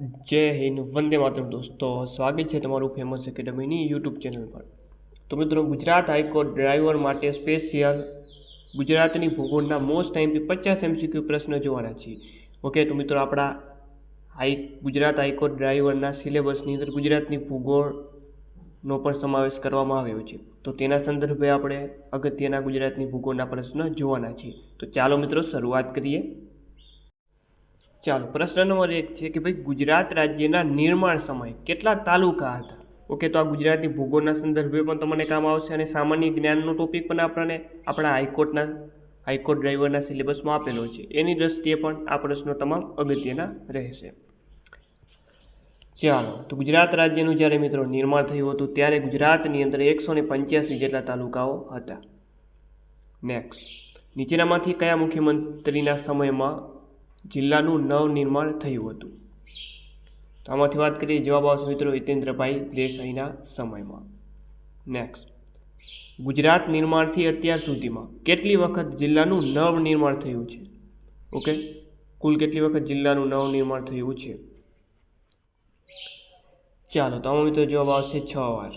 જય હિન્દ, વંદે માતરમ દોસ્તો. સ્વાગત છે તમારું ફેમસ એકેડમીની યુટ્યુબ ચેનલ પર. તો મિત્રો, ગુજરાત હાઈકોર્ટ ડ્રાઈવર માટે સ્પેશિયલ ગુજરાતની ભૂગોળના મોસ્ટ ટાઈમથી પચાસ એમસીક્યુ પ્રશ્નો જોવાના છીએ. ઓકે તો મિત્રો, આપણા હાઈ, ગુજરાત હાઈકોર્ટ ડ્રાઈવરના સિલેબસની અંદર ગુજરાતની ભૂગોળનો પણ સમાવેશ કરવામાં આવ્યો છે. તો તેના સંદર્ભે આપણે અગત્યના ગુજરાતની ભૂગોળના પ્રશ્નો જોવાના છીએ. તો ચાલો મિત્રો, શરૂઆત કરીએ. ચાલો, પ્રશ્ન નંબર એક છે કે ભાઈ ગુજરાત રાજ્યના નિર્માણ સમયે કેટલા તાલુકા હતા? ઓકે, તો આ ગુજરાતની ભૂગોળના સંદર્ભે પણ તમને કામ આવશે અને સામાન્ય જ્ઞાનનો ટોપિક પણ આપણને આપણા હાઈકોર્ટના, હાઈકોર્ટ ડ્રાઈવરના સિલેબસમાં આપેલો છે. એની દ્રષ્ટિએ પણ આ પ્રશ્નો તમામ અગત્યના રહેશે. ચાલો, તો ગુજરાત રાજ્યનું જ્યારે મિત્રો નિર્માણ થયું હતું ત્યારે ગુજરાતની અંદર એકસો ને પંચ્યાસી જેટલા તાલુકાઓ હતા. નેક્સ્ટ નીચેનામાંથી કયા મુખ્યમંત્રીના સમયમાં જિલ્લાનું નવનિર્માણ થયું હતું. તો આમાંથી વાત કરીએ જવાબ આવશે મિત્રો હિતેન્દ્રભાઈ દેસાઈના સમયમાં. નેક્સ્ટ ગુજરાત નિર્માણથી અત્યાર સુધીમાં કેટલી વખત જિલ્લાનું નવનિર્માણ થયું છે? ઓકે કુલ કેટલી વખત જિલ્લાનું નવનિર્માણ થયું છે? ચાલો, તો આમાં મિત્રો જવાબ આવશે છ વાર.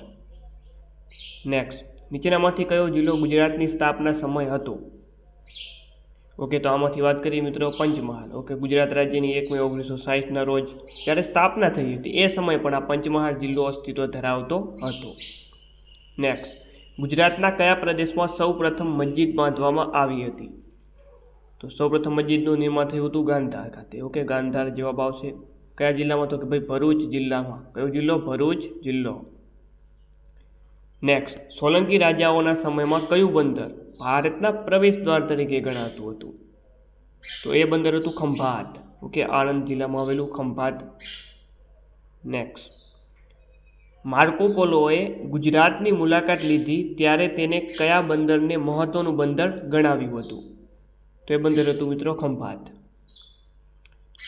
નેક્સ્ટ નીચેનામાંથી કયો જિલ્લો ગુજરાતની સ્થાપના સમય હતો? ઓકે, તો આમાંથી વાત કરીએ મિત્રો પંચમહાલ. ઓકે, ગુજરાત રાજ્યની એક મે ઓગણીસો સાહીઠના રોજ જ્યારે સ્થાપના થઈ હતી, એ સમયે પણ આ પંચમહાલ જિલ્લો અસ્તિત્વ ધરાવતો હતો. નેક્સ્ટ ગુજરાતના કયા પ્રદેશમાં સૌપ્રથમ મસ્જિદ બાંધવામાં આવી હતી? તો સૌપ્રથમ મસ્જિદનું નિર્માણ થયું હતું ગાંધાર ખાતે. ઓકે, ગાંધાર જવાબ આવશે. કયા જિલ્લામાં? તો કે ભાઈ ભરૂચ જિલ્લામાં. કયો જિલ્લો? ભરૂચ જિલ્લો. નેક્સ્ટ સોલંકી રાજાઓના સમયમાં કયું બંદર ભારતના પ્રવેશ દ્વાર તરીકે ગણાતું હતું? તો એ બંદર હતું ખંભાત. ઓકે, આણંદ જિલ્લામાં આવેલું ખંભાત. નેક્સ્ટ માર્કો પોલોએ ગુજરાતની મુલાકાત લીધી ત્યારે તેને કયા બંદરને મહત્વનું બંદર ગણાવ્યું હતું? તો એ બંદર હતું મિત્રો ખંભાત.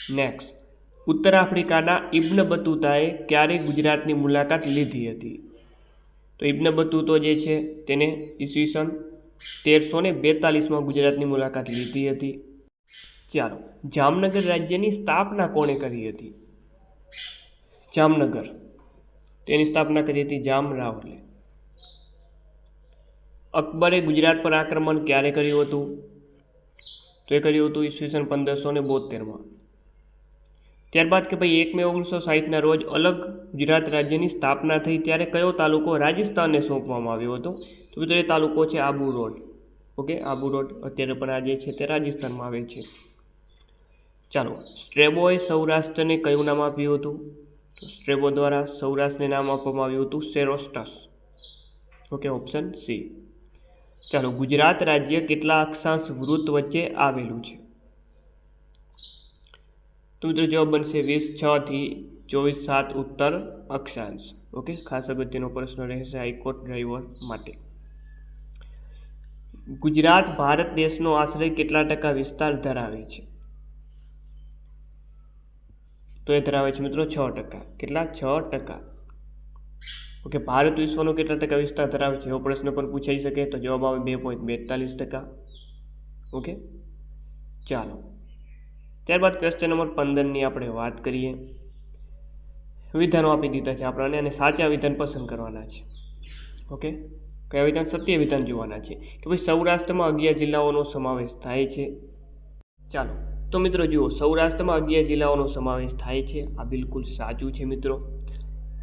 નેક્સ્ટ ઉત્તર આફ્રિકાના ઇબ્ન બતુતાએ ક્યારે ગુજરાતની મુલાકાત લીધી હતી? તો ઇબ્ન બતુતો જે છે તેને ઈસવીસન તેરસો ને બેતાલીસમાં ગુજરાતની મુલાકાત લીધી હતી. ચાલો, જામનગર રાજ્યની સ્થાપના કોણે કરી હતી? જામનગર. તેની સ્થાપના કરી હતી જામ રાવલે. અકબરે ગુજરાત પર આક્રમણ ક્યારે કર્યું હતું? તો એ કર્યું હતું ઈસવીસન પંદરસો ને બોતેરમાં ત્યારબાદ કે ભાઈ એક મે ઓગણીસો સાહીઠના રોજ અલગ ગુજરાત રાજ્યની સ્થાપના થઈ, ત્યારે કયો તાલુકો રાજસ્થાનને સોંપવામાં આવ્યો હતો? તો મિત્રો એ તાલુકો છે Abu road. Okay, Abu road અત્યારે પણ આ જે છે તે રાજસ્થાનમાં આવે છે. ચાલો, સ્ટ્રેબોએ સૌરાષ્ટ્રને કયું નામ આપ્યું હતું? તો સ્ટ્રેબો દ્વારા સૌરાષ્ટ્રને નામ આપવામાં આવ્યું હતું સેરોસ્ટસ. Okay, option C. ચાલો, ગુજરાત રાજ્ય કેટલા અક્ષાંશ વૃત્ત વચ્ચે આવેલું છે? તો મિત્રો જવાબ બનશે વીસ છ થી ચોવીસ સાત ઉત્તર અક્ષાંશ ઓકે ખાસ અગત્યનો પ્રશ્ન રહેશે હાઈકોર્ટ ડ્રાઈવર માટે ગુજરાત ભારત દેશનો આશરે કેટલા ટકા વિસ્તાર ધરાવે છે? તો એ ધરાવે છે મિત્રો છ ટકા. કેટલા? છ ટકા. ઓકે, ભારત વિશ્વનો કેટલા ટકા વિસ્તાર ધરાવે છે? એવો પ્રશ્ન પણ પૂછાઈ શકે તો જવાબ આવે બે પોઈન્ટ બેતાલીસ ટકા. ઓકે? ચાલો. ત્યારબાદ ક્વેશ્ચન નંબર પંદરની આપણે વાત કરીએ. વિધાનો આપી દીધા છે આપણને અને સાચા વિધાન પસંદ કરવાના છે. ઓકે કયા વિધાન? સત્ય વિધાન જોવાના છે. કે ભાઈ સૌરાષ્ટ્રમાં અગિયાર જિલ્લાઓનો સમાવેશ થાય છે. ચાલો, તો મિત્રો જુઓ, સૌરાષ્ટ્રમાં અગિયાર જિલ્લાઓનો સમાવેશ થાય છે. આ બિલકુલ સાચું છે મિત્રો.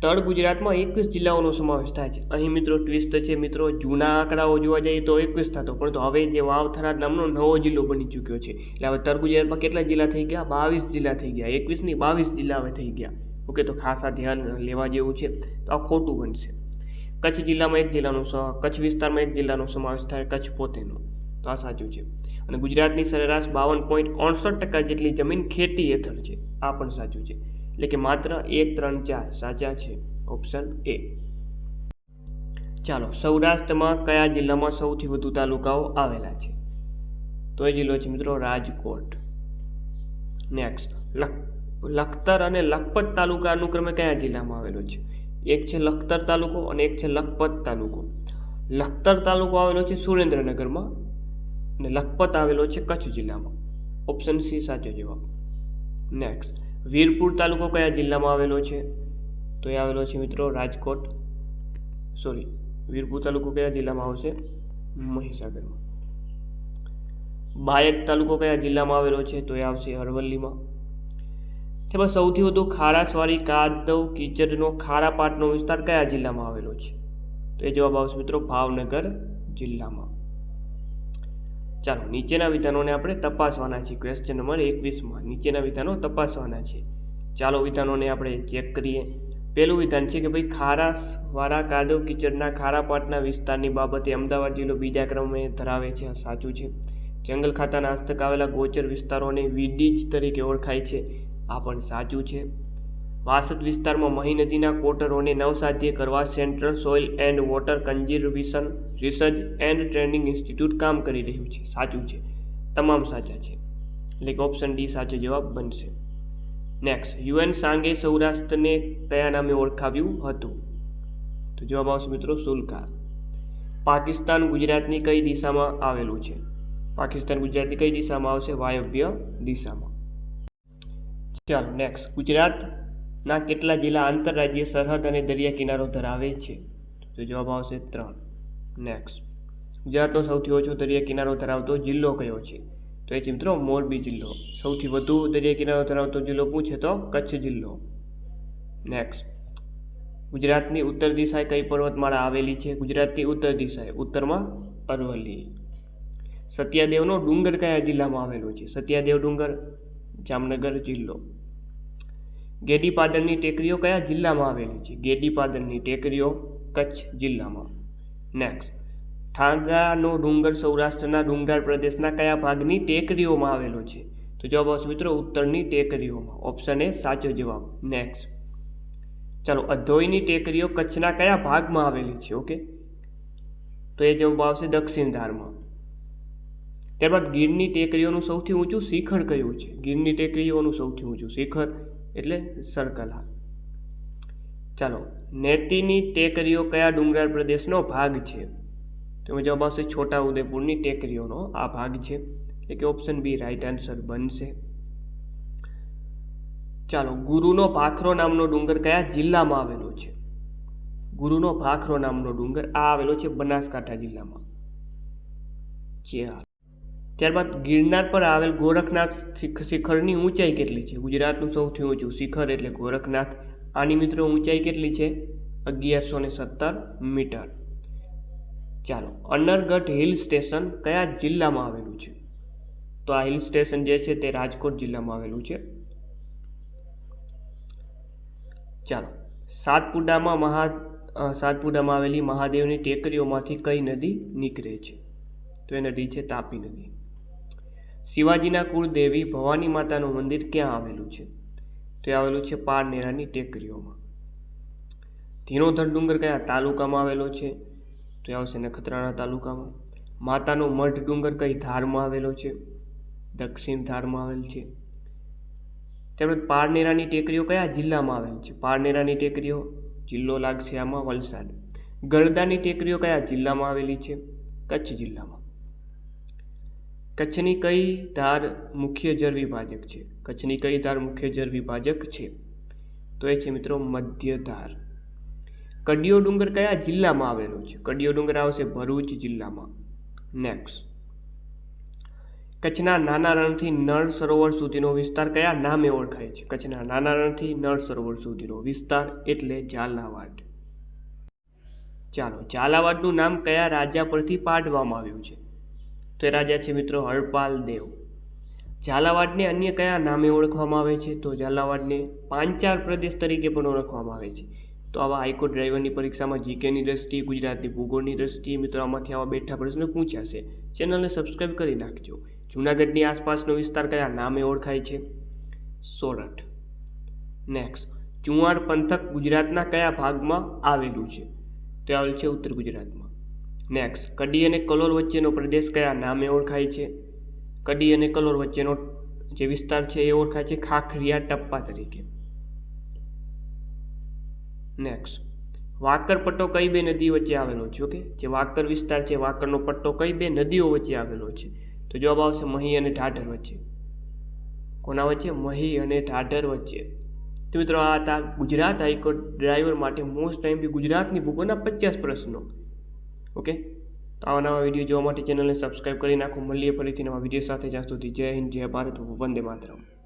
તળ ગુજરાતમાં એકવીસ જિલ્લાઓનો સમાવેશ થાય છે. અહીં મિત્રો ટ્વિસ્ટ છે, મિત્રો જૂના આંકડાઓ જોવા જઈએ તો એકવીસ થતો, પરંતુ હવે જે વાવ થરાદ નામનો નવો જિલ્લો બની ચૂક્યો છે. એટલે હવે તળ ગુજરાતમાં કેટલા જિલ્લા થઈ ગયા? બાવીસ જિલ્લા થઈ ગયા. એકવીસની બાવીસ જિલ્લા હવે થઈ ગયા. ઓકે, તો ખાસ ધ્યાન લેવા જેવું છે. તો આ ખોટું બનશે. કચ્છ જિલ્લામાં એક જિલ્લાનો કચ્છ વિસ્તારમાં એક જિલ્લાનો સમાવેશ થાય કચ્છ પોતેનો. તો આ સાચું છે. અને ગુજરાતની સરેરાશ બાવન પોઈન્ટ અડસઠ ટકા જેટલી જમીન ખેતી હેઠળ છે. આ પણ સાચું છે. એટલે કે માત્ર એક ત્રણ ચાર સાચા છે. Option A. ચાલો, સૌરાષ્ટ્રમાં કયા જિલ્લામાં સૌથી વધુ તાલુકાઓ આવેલા છે? તો એ જિલ્લો છે મિત્રો રાજકોટ. નેક્સ્ટ લખતર અને લખપત તાલુકા અનુક્રમે કયા જિલ્લામાં આવેલો છે? એક છે લખતર તાલુકો અને એક છે લખપત તાલુકો. લખતર તાલુકો આવેલો છે સુરેન્દ્રનગરમાં અને લખપત આવેલો છે કચ્છ જિલ્લામાં. ઓપ્શન સી સાચો જવાબ. નેક્સ્ટ વીરપુર તાલુકો કયા જિલ્લામાં આવેલો છે? તો એ આવેલો છે મિત્રો રાજકોટ. સોરી વીરપુર તાલુકો કયા જિલ્લામાં આવશે? મહીસાગરમાં. બાયડ તાલુકો કયા જિલ્લામાં આવેલો છે? તો એ આવશે અરવલ્લીમાં. તેમાં સૌથી વધુ ખારાસવારી કાદવ, કિચડનો ખારા પાટનો વિસ્તાર કયા જિલ્લામાં આવેલો છે? તો એ જવાબ આવશે મિત્રો ભાવનગર જિલ્લામાં. ચાલો, નીચેના વિધાનોને આપણે તપાસવાના છે ક્વેશ્ચન નંબર એકવીસમાં નીચેના વિધાનો તપાસવાના છે. ચાલો, વિધાનોને આપણે ચેક કરીએ. પહેલું વિધાન છે કે ભાઈ ખારાશવાળા કાદવ કિચડના ખારા પાટના વિસ્તારની બાબતે અમદાવાદ જિલ્લો બીજા ક્રમે ધરાવે છે. સાચું છે. જંગલ ખાતાના હસ્તક આવેલા ગોચર વિસ્તારોને વીડીજ તરીકે ઓળખાય છે. આ પણ સાચું છે. વાસદ વિસ્તારમાં મહી નદીના કોટરોને નવસાધ્ય કરવા central soil and water conservation research and training institute કામ કરી રહ્યું છે. સાચું છે. તમામ સાચા છે. એટલે કે ઓપ્શન ડી સાચો જવાબ બનશે. નેક્સ્ટ યુએન સાંગે સૌરાષ્ટ્રને કયા નામે ઓળખાવ્યું હતું? તો જવાબ આવશે મિત્રો સુલકા પાકિસ્તાન ગુજરાતની કઈ દિશામાં આવેલું છે? પાકિસ્તાન ગુજરાતની કઈ દિશામાં આવશે? વાયવ્ય દિશામાં. ચાલો નેક્સ્ટ ગુજરાતના કેટલા જિલ્લા આંતરરાજ્ય સરહદ અને દરિયા કિનારો ધરાવે છે? તો જવાબ આવશે ત્રણ. નેક્સ્ટ ગુજરાતનો સૌથી ઓછો દરિયા કિનારો ધરાવતો જિલ્લો કયો છે? તો એ છે મિત્રો મોરબી જિલ્લો. સૌથી વધુ દરિયા કિનારો ધરાવતો જિલ્લો પૂછે તો કચ્છ જિલ્લો. નેક્સ્ટ ગુજરાતની ઉત્તર દિશાએ કઈ પર્વતમાળા આવેલી છે? ગુજરાતની ઉત્તર દિશાએ. ઉત્તરમાં અરવલ્લી. સત્યાદેવનો ડુંગર કયા જિલ્લામાં આવેલો છે? સત્યાદેવ ડુંગર, જામનગર જિલ્લો. ગેડીપાદરની ટેકરીઓ કયા જિલ્લામાં આવેલી છે? ગેડીપાદરની ટેકરીઓ કચ્છ જિલ્લામાં. નેક્સ્ટ ઠાંગાનો ડુંગર સૌરાષ્ટ્રના ડુંગરાળ પ્રદેશના કયા ભાગની ટેકરીઓમાં આવેલો છે? તો જવાબ આવશે મિત્રો ઉત્તરની ટેકરીઓમાં. ઓપ્શન એ સાચો જવાબ. નેક્સ્ટ ચાલો, અધોઈની ટેકરીઓ કચ્છના કયા ભાગમાં આવેલી છે? ઓકે તો એ જવાબ આવશે દક્ષિણ ધારમાં. ત્યારબાદ ગીરની ટેકરીઓનું સૌથી ઊંચું શિખર કયું છે? ગીરની ટેકરીઓનું સૌથી ઊંચું શિખર એટલે સરકલા ચાલો, નેતીની ટેકરીઓ કયા ડુંગરાળ પ્રદેશનો ભાગ છે? તો જવાબ આવશે છોટા ઉદેપુરની ટેકરીઓનો આ ભાગ છે. એટલે કે ઓપ્શન બી રાઈટ આન્સર બનશે. ચાલો, ગુરુનો ભાખરો નામનો ડુંગર કયા જિલ્લામાં આવેલો છે? ગુરુનો ભાખરો નામનો ડુંગર આ આવેલો છે બનાસકાંઠા જિલ્લામાં. ચાલો ત્યારબાદ ગિરનાર પર આવેલ ગોરખનાથ શિખ- શિખરની ઊંચાઈ કેટલી છે? ગુજરાતનું સૌથી ઊંચું શિખર એટલે ગોરખનાથ. આની મિત્રો ઊંચાઈ કેટલી છે? અગિયારસો ને સત્તર મીટર. ચાલો, અનરગઢ હિલ સ્ટેશન કયા જિલ્લામાં આવેલું છે? તો આ હિલ સ્ટેશન જે છે તે રાજકોટ જિલ્લામાં આવેલું છે. ચાલો, સાતપુડામાં મહા સાતપુડામાં આવેલી મહાદેવની ટેકરીઓમાંથી કઈ નદી નીકળે છે? તો એ નદી છે તાપી નદી. શિવાજીના કુળદેવી ભવાની માતાનું મંદિર ક્યાં આવેલું છે? તો આવેલું છે પારનેરાની ટેકરીઓમાં. ધીણોધર ડુંગર કયા તાલુકામાં આવેલો છે? તો એ આવશે નખત્રાણા તાલુકામાં. માતાનો મઢ ડુંગર કઈ ધારમાં આવેલો છે? દક્ષિણ ધારમાં આવેલ છે. તેમજ પારનેરાની ટેકરીઓ કયા જિલ્લામાં આવેલ છે? પારનેરાની ટેકરીઓ જિલ્લો લાગશે આમાં વલસાડ. ગરદાની ટેકરીઓ કયા જિલ્લામાં આવેલી છે? કચ્છ જિલ્લામાં. કચ્છની કઈ ધાર મુખ્ય જળ વિભાજક છે? કચ્છની કઈ ધાર મુખ્ય જળ વિભાજક છે? તો એ છે મિત્રો મધ્ય ધાર. કડિયો ડુંગર કયા જિલ્લામાં આવેલો છે? કડિયો ડુંગર આવશે ભરૂચ જિલ્લામાં. નેક્સ્ટ કચ્છના નાના રણથી નળ સરોવર સુધીનો વિસ્તાર કયા નામે ઓળખાય છે? કચ્છના નાના રણથી નળ સરોવર સુધીનો વિસ્તાર એટલે ઝાલાવાડ. ચાલો, ઝાલાવાડનું નામ કયા રાજા પરથી પાડવામાં આવ્યું છે? તો એ રાજા છે મિત્રો હરપાલ દેવ. ઝાલાવાડને અન્ય કયા નામે ઓળખવામાં આવે છે? તો ઝાલાવાડને પાંચાર પ્રદેશ તરીકે પણ ઓળખવામાં આવે છે. તો આવા હાઈકોર્ટ ડ્રાઈવરની પરીક્ષામાં જીકેની દ્રષ્ટિએ ગુજરાતની ભૂગોળની દ્રષ્ટિએ મિત્રો આમાંથી આવા બેઠા પ્રશ્નો પૂછાશે. ચેનલને સબસ્ક્રાઈબ કરી નાખજો. જૂનાગઢની આસપાસનો વિસ્તાર કયા નામે ઓળખાય છે? સોરઠ. નેક્સ્ટ. ચુંવાડ પંથક ગુજરાતના કયા ભાગમાં આવેલું છે? તો આવેલ છે ઉત્તર ગુજરાતમાં. નેક્સ્ટ કડી અને કલોલ વચ્ચેનો પ્રદેશ કયા નામે ઓળખાય છે? કડી અને કલોલ વચ્ચેનો જે વિસ્તાર છે એ ઓળખાય છે ખાખરિયા ટપ્પા તરીકે. નેક્સ્ટ વાકર પટ્ટો કઈ બે નદી વચ્ચે આવેલો છે? ઓકે? જે વાકર વિસ્તાર છે, વાકરનો પટ્ટો કઈ બે નદીઓ વચ્ચે આવેલો છે? તો જવાબ આવશે મહી અને ઢાઢર વચ્ચે. કોના વચ્ચે? મહી અને ઢાઢર વચ્ચે. તો મિત્રો, આ હતા ગુજરાત હાઈકોર્ટ ડ્રાઈવર માટે મોસ્ટ ટાઈમ બી ગુજરાતની ભૂગોળના પચાસ પ્રશ્નો. ઓકે? આવા નવા વીડિયો જોવા માટે ચેનલને સબસ્ક્રાઈબ કરી નાખો. મળીએ ફરીથી નવા વીડિયો સાથે. જ્યાં સુધી જય હિન્દ, જય ભારત. વંદે માતરમ.